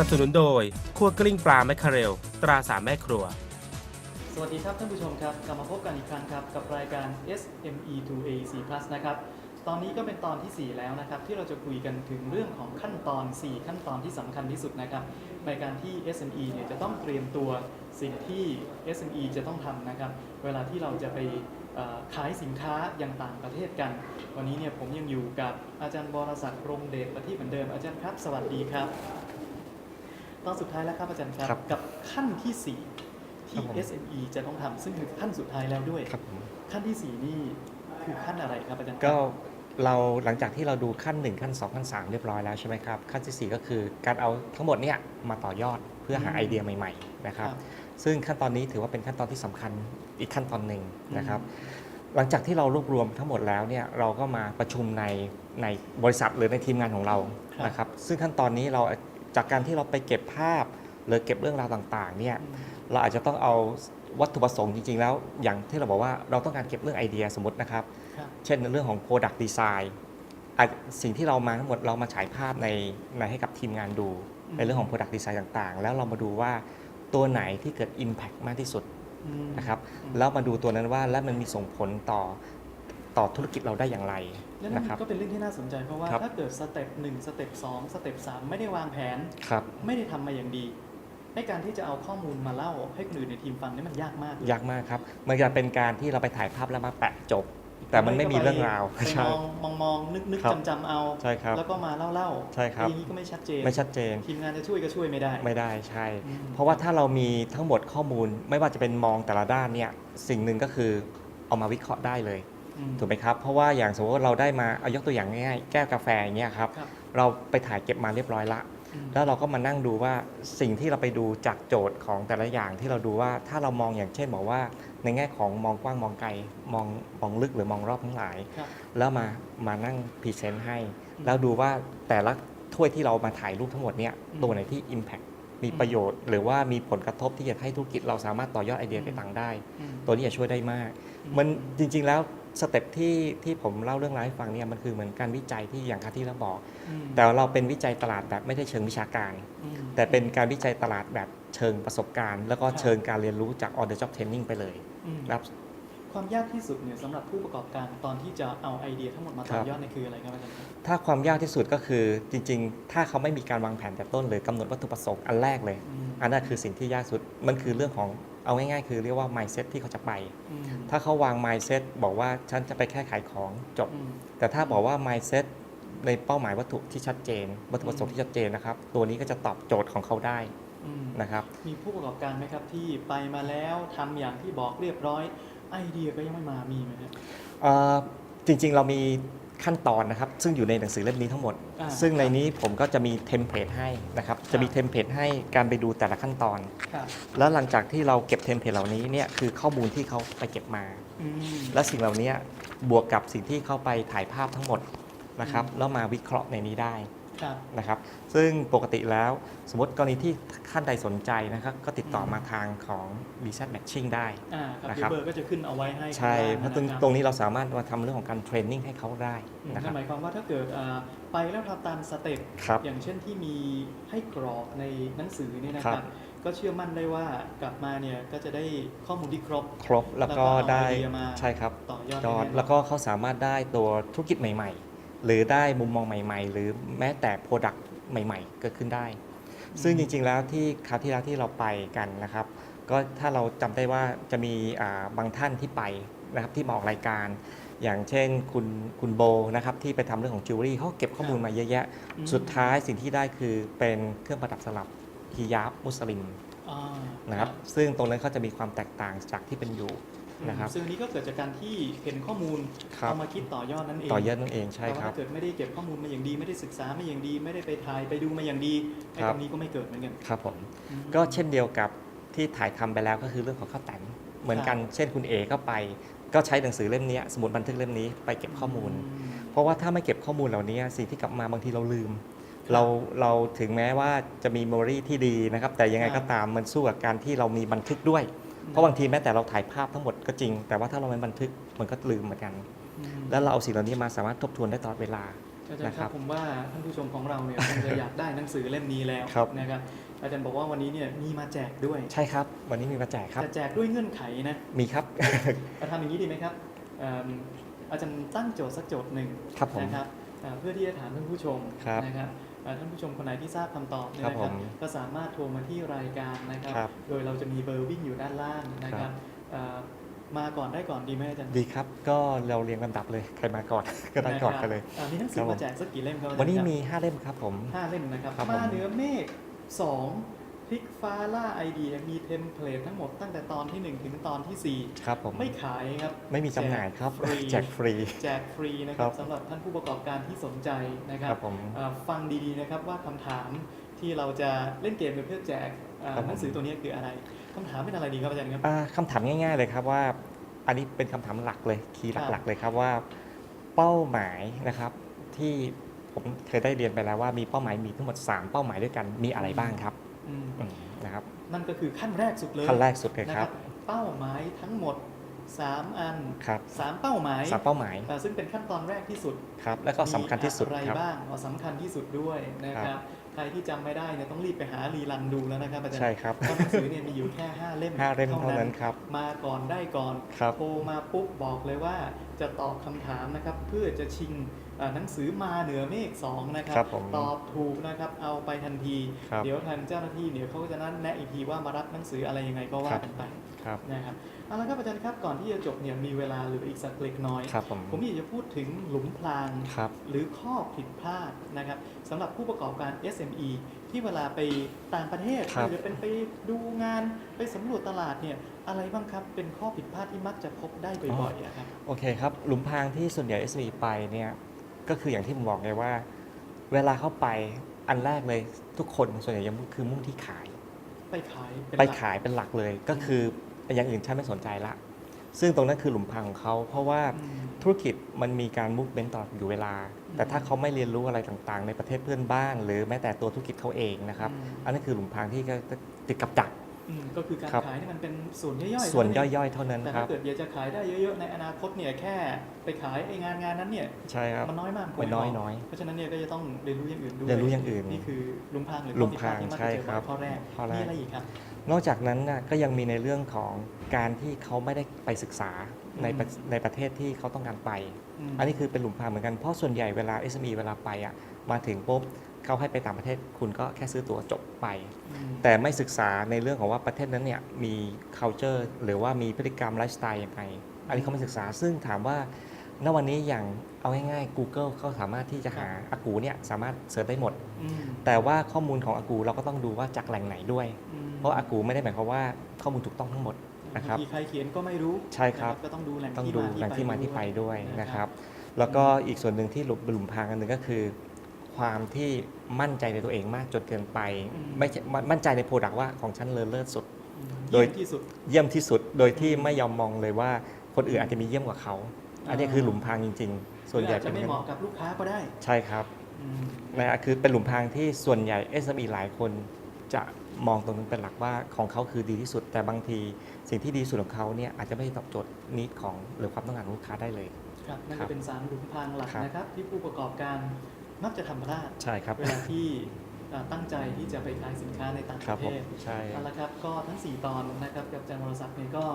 นับสนุนโดยคั่วกลิ้งปลาแมคคาเรล ตราสามแม่ครัว สวัสดีครับท่านผู้ชมครับ กลับมาพบกันอีกครั้งครับกับรายการ SME to AEC Plus นะครับ ตอนนี้ก็เป็นตอนทีสี่ 4 แล้วนะครับ ที่เราจะคุยกันถึงเรื่องของขั้นตอน 4 ขั้นตอนที่สำคัญที่สุดนะครับ ในการที่ SME เนี่ยจะต้องเตรียมตัวสิ่งที่ SME จะต้องทำนะครับ เวลาที่เราจะไปเอ่อขายสินค้าอย่างต่างประเทศกัน วันนี้เนี่ยผมยังอยู่กับอาจารย์บรศักดิ์รงเดชประทีปเหมือนเดิมอาจารย์ครับ สวัสดีครับ ตอนสุดท้ายแล้วครับอาจารย์ครับ ครับกับขั้นที่สี่ ครัที่บผม SME จะต้องทำซึ่งคือขั้นสุดท้ายแล้วด้วย ครับผมขั้นที่สี่นี่คือขั้นอะไรครับอาจารย์ครับก็เราหลังจากที่เราดูขั้น 1 ขั้น 2 ขั้น 3 เรียบร้อยแล้วใช่ไหมครับ ขั้นที่ 4 ก็คือการเอาทั้งหมดเนี่ยมาต่อยอดเพื่อหาไอเดียใหม่ๆนะครับซึ่งขั้นตอนนี้ถือว่าเป็นขั้นตอนที่สำคัญอีกขั้นตอนหนึ่งนะครับ หลังจากที่เรารวบรวมทั้งหมดแล้วเนี่ยเราก็มาประชุมในในบริษัทหรือในทีมงานของเราครับนะครับ ซึ่งขั้นตอนนี้เรา จากการที่เราไปเก็บภาพ หรือเก็บเรื่องราวต่างๆเนี่ยอืมเราอาจจะต้องเอาวัตถุประสงค์จริง ๆ แล้วอย่างที่เราบอกว่าเราต้องการเก็บเรื่องไอเดียสมมตินะครับ ครับ เช่นในเรื่องของ Product Design อาจสิ่งที่เรามาทั้งหมดเรามาฉายภาพในในให้กับทีมงานดู อืม ในเรื่องของ Product Design ต่างๆ แล้วเรามาดูว่าตัวไหนที่เกิด Impact มากที่สุดอืม นะครับอืมแล้วมาดูตัวนั้นว่าแล้วมันมีส่งผลต่อต่อธุรกิจเราได้อย่างไร และนั่นนะครับก็เป็นเรื่องที่น่าสนใจ เพราะว่าครับ ถ้าเกิดสเต็ปหนึ่งสเต็ปสองสเต็ปสามไม่ได้วางแผน ครับ ไม่ได้ทำมาอย่างดีในการที่จะเอาข้อมูลมาเล่าให้คนอื่นในทีมฟังนี่มันยากมากเลยยากมากครับ มันจะเป็นการที่เราไปถ่ายภาพแล้วมาแปะจบ แต่มันไม่มีเรื่องราวไปใช่ มองมองมองนึกนึกครับจำจำเอา ใช่ครับแล้วก็มาเล่าเล่าใช่ครับ อย่างนี้ก็ไม่ชัดเจน ไม่ชัดเจน ทีมงานจะช่วยก็ช่วยไม่ได้ ไม่ได้ใช่ อืม เพราะว่าถ้าเรามีทั้งหมดข้อมูลไม่ว่าจะเป็นมองแต่ละด้านเนี่ย สิ่งหนึ่งก็คือเอามาวิเคราะห์ได้เลยอืม ถูกไหมครับ เพราะว่าอย่างสมมติว่าเราได้มาเอายกตัวอย่างง่ายๆ แก้วกาแฟอย่างเงี้ยครับ ครับเราไปถ่ายเก็บมาเรียบร้อยละ อืม แล้วเราก็มานั่งดูว่าสิ่งที่เราไปดูจากโจทย์ของแต่ละอย่างที่เราดูว่าถ้าเรามองอย่างเช่นบอกว่า ในแง่ของมองกว้างมองไกลมองมองลึกหรือมองรอบทั้งหลาย ครับ แล้วมามานั่งพรีเซนต์ให้ อืมแล้วดูว่าแต่ละถ้วยที่เรามาถ่ายรูปทั้งหมดเนี่ยอืมตัวไหนที่ Impact มีอืม ประโยชน์ หรือว่ามีผลกระทบที่จะให้ธุรกิจเราสามารถต่อยอดไอเดียอืมไปต่างได้ อืม ตัวนี้จะช่วยได้มาก อืมมันจริงๆแล้ว สเต็ปที่ที่ผมเล่าเรื่องราวให้ฟังเนี่ยมันคือเหมือนการวิจัยที่อย่างที่เราบอกอืมแต่เราเป็นวิจัยตลาดแบบไม่ได้เชิงวิชาการอืมแต่เป็นการวิจัยตลาดแบบเชิงประสบการณ์ แล้วก็ครับเชิงการเรียนรู้จาก on the job training ไปเลยอืมครับความยากที่สุดเนี่ยสำหรับผู้ประกอบการตอนที่จะเอาไอเดียทั้งหมดมาต่อยอดในยคืออะไรครับอาจารย์ครับถ้าความยากที่สุดก็คือจริง ๆ ถ้าเขาไม่มีการวางแผนแต่ต้นหรือกำหนดวัตถุประสงค์อันแรกเลยอืมอันนั้นคือสิ่งที่ยากสุดมันคือเรื่องของ เอาง่ายๆ คือเรียกว่า mindset ที่เขาจะไปอืมถ้าเขาวาง mindset บอกว่าฉันจะไปแค่ขายของจบอืมแต่ถ้าบอกว่า mindset ในเป้าหมายวัตถุที่ชัดเจน วัตถุประสงค์ที่ชัดเจนนะครับ ตัวนี้ก็จะตอบโจทย์ของเขาได้อืมนะครับ มีผู้ประกอบการไหมครับที่ไปมาแล้วทำอย่างที่บอกเรียบร้อย ไอเดียก็ยังไม่มามีไหมครับเอ่อจริงๆเรามี ขั้นตอนนะครับ ซึ่งอยู่ในหนังสือเล่มนี้ทั้งหมด อ่าซึ่งในนี้ผมก็จะมีเทมเพลตให้นะครับ จะมีเทมเพลตให้การไปดูแต่ละขั้นตอนครับแล้วหลังจากที่เราเก็บเทมเพลตเหล่านี้เนี่ยคือข้อมูลที่เขาไปเก็บมา อืม และสิ่งเหล่านี้บวกกับสิ่งที่เข้าไปถ่ายภาพทั้งหมดนะครับอืมแล้วมาวิเคราะห์ในนี้ได้ ครับ นะครับ ซึ่งปกติแล้วสมมติกรณีที่ท่านใดสนใจนะครับก็ติดต่ออืมมาทางของ b z Matching ได้ อ่าครับนะเดี๋คยรัวบ เบอร์ก็จะขึ้นเอาไว้ให้ใช่ข้างเพล่ราะตรงนคบตรงนี้เราสามารถมาทำเรื่องของการเทรนนิ่งให้เขาได้อืมนะคนั่รันบหมายความว่าถ้าเกิดอ่าไปแล้วทำตามสเต็ปครับอย่างเช่นที่มีให้กรอกในหนังสือเนี่ยนะคครัรับ บ ก็เชื่อมั่นได้ว่ากลับมาเนี่ยก็จะได้ข้อมูลที่ครบ ครบแล้วก็แล้วก็เอาได้ไอเดียมา ใช่ครับต่อยอดยอดได้แล้วก็เขาสามารถได้ตัวธุรกิจใหม่ ๆ หรือได้มุมมองใหม่ ๆ หรือแม้แต่โปรดักต์ใหม่ ๆ เกิดขึ้นได้ ซึ่งจริงๆแล้วที่คราวที่แล้วที่เราไปกันนะครับ ก็ถ้าเราจำได้ว่าจะมีอ่าบางท่านที่ไปนะครับที่มาออกรายการ อย่างเช่นคุณคุณโบนะครับที่ไปทำเรื่องของจิวเวลรี่เขาเก็บข้อมูลมาเยอะแยะ อืม สุดท้ายสิ่งที่ได้คือเป็นเครื่องประดับสลับฮิญาบมุสลิม อ่า นะครับซึ่งตรงนั้นเขาจะมีความแตกต่างจากที่เป็นอยู่ นะครับ ซึ่งอันนี้ก็เกิดจากการที่เห็นข้อมูลครับ เอามาคิดต่อยอดนั่นเองต่อยอดนั่นเองใช่แต่ว่าครับ ถ้าเกิดไม่ได้เก็บข้อมูลมาอย่างดี ไม่ได้ศึกษามาอย่างดี ไม่ได้ไปถ่ายไปดูมาอย่างดีไอ้ครัตบ รงนี้ก็ไม่เกิดเหมือนกันครับผม อืม ก็เช่นเดียวกับที่ถ่ายทำไปแล้วก็คือเรื่องของข้าวแตนเหมือนกัน เช่นคุณเอก็ไป ก็ใช้หนังสือเล่มนี้สมุดบันทึกเล่มนี้ไปเก็บข้อมูลอืมเพราะว่าถ้าไม่เก็บข้อมูลเหล่านี้สิ่งที่กลับมาบางทีเราลืม เราเราถึงแม้ว่าจะมี m ม m o รีที่ดีนะครับ แต่ยังไงครัก็บตามมันสู้กับการที่เรามีบันทึกด้วย เพราะบางทีแม้แต่เราถ่ายภาพทั้งหมดก็จริง แต่ว่าถ้าเราไม่บันทึกมันก็ลืมเหมือนกันอืมแล้วเราเอาสิ่งเหล่านี้มาสามารถทบทวนได้ตลอดเวลาอาจารย์นะคครัรับบผมว่าท่านผู้ชมของเราเนี่ยคงจะอยากได้หนังสือเล่มนี้แล้วครับนะครับอาจารย์บอกว่าวันนี้เนี่ยมีมาแจกด้วยใช่ครับ วันนี้มีมาแจกครับแต่แจกด้วยเงื่อนไขนะมีครับจะทำอย่างนี้ดีไหมครับเอิ่มอาจารย์ตั้งโจทย์สักโจทย์หนึ่งครับผมนะครับอ่าเพื่อที่จะถามท่านผู้ชมครับนะครับอ่า ท่านผู้ชมคนไหนที่ทราบคำตอบเนี่ยครับนะครับผมก็สามารถโทรมาที่รายการนะครับ ครับ โดยเราจะมีเบอร์วิ่งอยู่ด้านล่างนะคครัรับบอ่ามาก่อนได้ก่อนดีไหมอาจารย์ดีครับ ก็เราเรียงลำดับเลยใครมาก่อน ก็ได้ก่อนกันเลยะครับอ่ามีหนังสืครัอบผม มาแจกสักกี่เล่มครับอาจารย์วันนี้ครับมี 5 เล่มครับผม ห้าเล่มนะครับครับผม มาเหนือเมฆสอง พลิกฟ้าล่าไอเดียมีเทมเพลตทั้งหมดตั้งแต่ตอนที่ 1 ถึงตอนทีสี่ครับผม4ไม่ขายครับไม่มีจำหน่ายครับฟรีแจกฟรีแจกฟรีนะคครัรับบสำหรับท่านผู้ประกอบการที่สนใจนะคครัรับบผมเอ่อฟังดีๆนะครับว่าคำถามที่เราจะเล่นเกมกันเพื่อแจกเอ่อครับผมหนังสือตัวนี้คืออะไรคำถามเป็นอะไรดีครับอาจารย์ครับอ่าคำถามง่าย ๆ เลยครับว่า อันนี้เป็นคำถามหลักเลยคีย์ครับหลักๆเลยครับว่าเป้าหมายนะครับที่ผมเคยได้เรียนไปแล้วว่ามีเป้าหมายมีทั้งหมด 3 เป้าหมายด้วยกันมีอะไรบ้างครับอืมอืม นะครับนั่นก็คือขั้นแรกสุดเลยขั้นแรกสุดเลยนะคครัรับบเป้าหมายทั้งหมด 3 อันครับ3เป้าหมายสามเป้าหมายเอ่อซึ่งเป็นขั้นตอนแรกที่สุดครับ แล้วก็สำคัญที่สุดมีอะไรครับบ้างอ๋อสำคัญที่สุดด้วยนะคครัรับบ ใครที่จำไม่ได้เนี่ยต้องรีบไปหารีรันดูแล้วนะครับอาจารย์ใช่ครับ เพราะหนังสือเนี่ยมีอยู่แค่ 5 เล่มห้าเล่มเท่านั้นครับ มาก่อนได้ก่อนครับ โทรมาปุ๊บบอกเลยว่าจะตอบคำถามนะครับเพื่อจะชิงเอ่อหนังสือมาเหนือเมฆ2นะครัครับผมตอบถูกนะครับเอาไปทันที ครับเดี๋ยวทางเจ้าหน้าที่เนี่ยเขาก็จะนัดแนะอีกทีว่ามารับหนังสืออะไรยังไงก็ว่าครับ กันไปครับ นะครับ เอาละครับอาจารย์ครับก่อนที่จะจบเนี่ยมีเวลาเหลืออีกสักเล็กน้อยครับผมผมอยากจะพูดถึงหลุมพรางครับหรือข้อผิดพลาดนะครับสำหรับผู้ประกอบการ SME ที่เวลาไปต่างประเทศครับหรือเป็นไปดูงานไปสำรวจตลาดเนี่ยอะไรบ้างครับเป็นข้อผิดพลาดที่มักจะพบได้บ่อยๆอะครับโอเคครับหลุมพรางที่ส่วนใหญ่ SME ไปเนี่ยก็คืออย่างที่ผมบอกไงว่า เวลาเข้าไปอันแรกเลยทุกคนส่วนใหญ่ยังคือมุ่งที่ขาย ไปขายเป็นไปหลักขายเป็นหลักเลยก็คือ อย่างอื่นฉันไม่สนใจละ ซึ่งตรงนั้นคือหลุมพรางของเขาเพราะว่าอืมธุรกิจมันมีการมุกเบนตลอดอยู่เวลา แต่ถ้าเขาไม่เรียนรู้อะไรต่างๆ ในประเทศเพื่อนบ้าน หรือแม้แต่ตัวธุรกิจเขาเองนะครับอืมอันนั้นคือหลุมพรางที่ก็ติดกับดัก อืมก็คือการครับ ขายนี่มันเป็นส่วนย่อยๆส่วนเท่าย่อยๆ เท่านั้นแต่ครัถ้าบเกิดอยากจะขายได้เยอะๆในอนาคตเนี่ยแค่ไปขายไอ้งานงานนั้นเนี่ยใช่ครับ มันน้อยมากมันน้อยพน้อยเพราะฉะนั้นเนี่ยก็จะต้องเรียนรู้อย่างอื่นด้วยเรียนรู้อย่างอื่นนี่คือหลุมพรางหรือหลุมข้อผิดพลาดที่มักพรางใช่จะเจอครับข้อแรกข้อแรก มีอะไรอีกครับ นอกจากนั้นน่ะก็ยังมีในเรื่องของการที่เขาไม่ได้ไปศึกษาในประอืมในประเทศที่เขาต้องการไป มอันนี้คือเป็นหลุมพรางเหมือนกัน เพราะส่วนใหญ่เวลา SME เวลาไปอะมาถึงปุ๊บ เขาให้ไปต่างประเทศคุณก็แค่ซื้อตั๋วจบไปอืมแต่ไม่ศึกษาในเรื่องของว่าประเทศนั้นเนี่ยมี culture หรือว่ามีพฤติกรรมไลฟ์สไตล์ยังไงอันนี้เขาไม่ศึกษาซึ่งถามว่าณวันนี้อย่างเอาง่ายๆ Google เขาสามารถที่จะหาอากูเนี่ยสามารถเสิร์ชได้หมดอืมแต่ว่าข้อมูลของอากูเราก็ต้องดูว่าจากแหล่งไหนด้วยอืมเพราะอากูไม่ได้หมายความว่าข้อมูลถูกต้องทั้งหมดนะครับบางทีใครเขียนก็ไม่รู้ใช่ครับนะก็ต้องดูแหล่งต้องที่ดูมาแหล่งที่มาที่ไปด้วยนะนะคครัรับบแล้วก็อีกส่วนหนึ่งที่หลุมหลุมพรางอันหนึ่งก็คือ ความที่มั่นใจในตัวเองมากจนเกินไป ไม่ใช่มั่นมั่นใจในโปรดักต์ว่าของฉันเลอเลิศสุดอืมโดยเยี่ยมที่สุดเยี่ยมที่สุดโดยที่ไม่ยอมมองเลยว่าคนอื่นอาจจะมีเยี่ยมกว่าเขา อันนี้คือหลุมพรางจริง ๆ ส่วนใหญ่รืออาจจะเป็นไม่เหมาะกับลูกค้าก็ได้ ใช่ครับอืมนะฮะคือเป็นหลุมพรางที่ส่วนใหญ่ SME หลายคนจะมองตรงนั้นเป็นหลักว่าของเขาคือดีที่สุด แต่บางทีสิ่งที่ดีที่สุดของเขาเนี่ยอาจจะไม่ตอบโจทย์นิดของหรือความต้องการของลูกค้าได้เลย ครับนั่นครัก็บเป็นสามหลุมพรางหลักครับนะครับที่ผู้ประกอบการ มักจะทำพลาดใช่ครับ เวลาที่อ่าตั้งใจที่จะไปขายสินค้าในต่างคปรับระเทผมศใช่เอาละครับก็ทั้ง 4 ตอนนะครับกับอาจารย์วรศักดิ์เนี่ยก็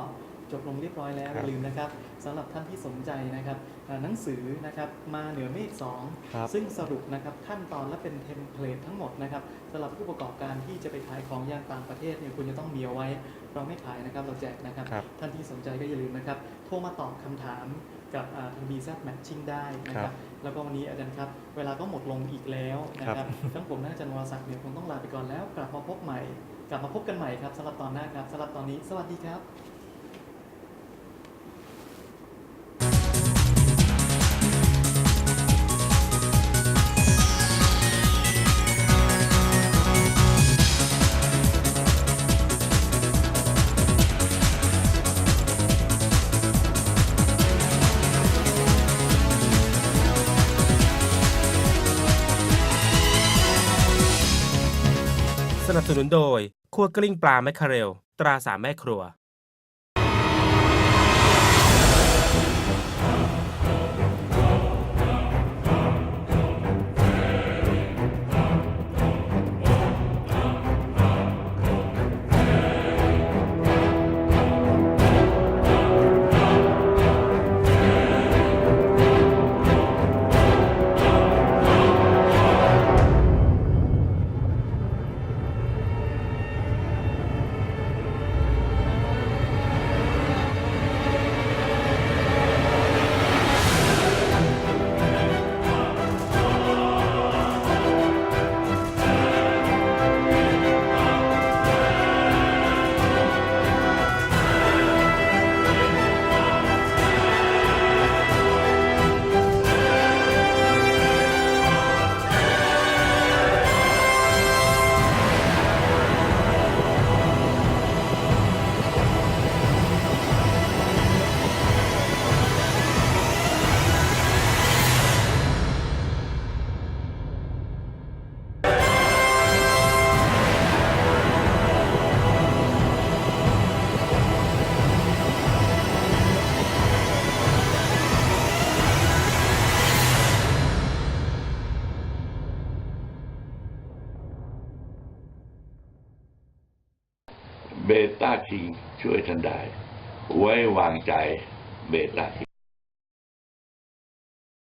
จบลงเรียบร้อยแล้วคอรับย่าลืมนะครับสำหรับท่านที่สนใจนะครับอ่าหนังสือนะครับมาเหนือเมฆสองครับซึ่งสรุปนะครับขั้นตอนและเป็นเทมเพลตทั้งหมดนะครับสำหรับผู้ประกอบการที่จะไปขายของอย่างต่างประเทศเนี่ยคุณจะต้องมีเอาไว้ เราไม่ขายนะครับเราแจกนะครับครับท่านที่สนใจก็อย่าลืมนะครับ โทรมาตอบคำถามกับอ่าทาง b z Matching ได้นะคครัรับบ แล้วก็วันนี้อาจารย์ครับ เวลาก็หมดลงอีกแล้วนะคครัรับบทั้งผมและอาจารย์วรศักดิ์เนี่ยคงต้องลาไปก่อนแล้ว กลับมาพบใหม่ กลับมาพบกันใหม่ครับสำหรับตอนหน้าครับสำหรับตอนนี้ สวัสดีครับ นับสนุนโดย คั่วกลิ้งปลาแมคเคาเรล ตราสามแม่ครัว ช่วยท่านได้ไว้วางใจเบสหลัก